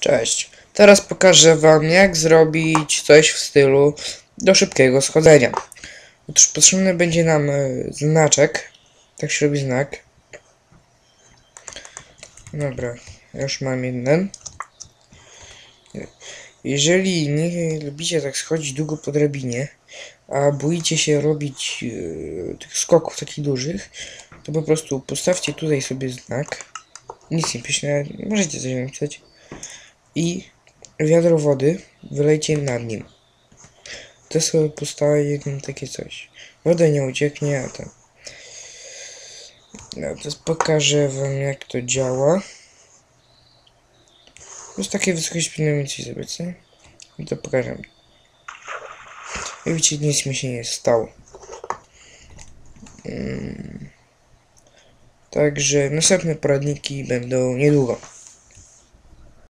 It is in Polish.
Cześć. Teraz pokażę wam jak zrobić coś w stylu do szybkiego schodzenia. Otóż potrzebny będzie nam e, znaczek. Tak się robi znak. Dobra, już mam jeden. Jeżeli nie lubicie tak schodzić długo po drabinie, a boicie się robić e, tych skoków takich dużych, to po prostu postawcie tutaj sobie znak. Nic nie pisze, możecie coś napisać. I wiadro wody wylejcie nad nim. To sobie postawię takie coś. Woda nie ucieknie, a tam. No, to pokażę wam jak to działa. Już takie wysokość powinno mieć sobie, co? I to pokażę. Jak widzicie, nic mi się nie stało. Mm. Także następne poradniki będą niedługo.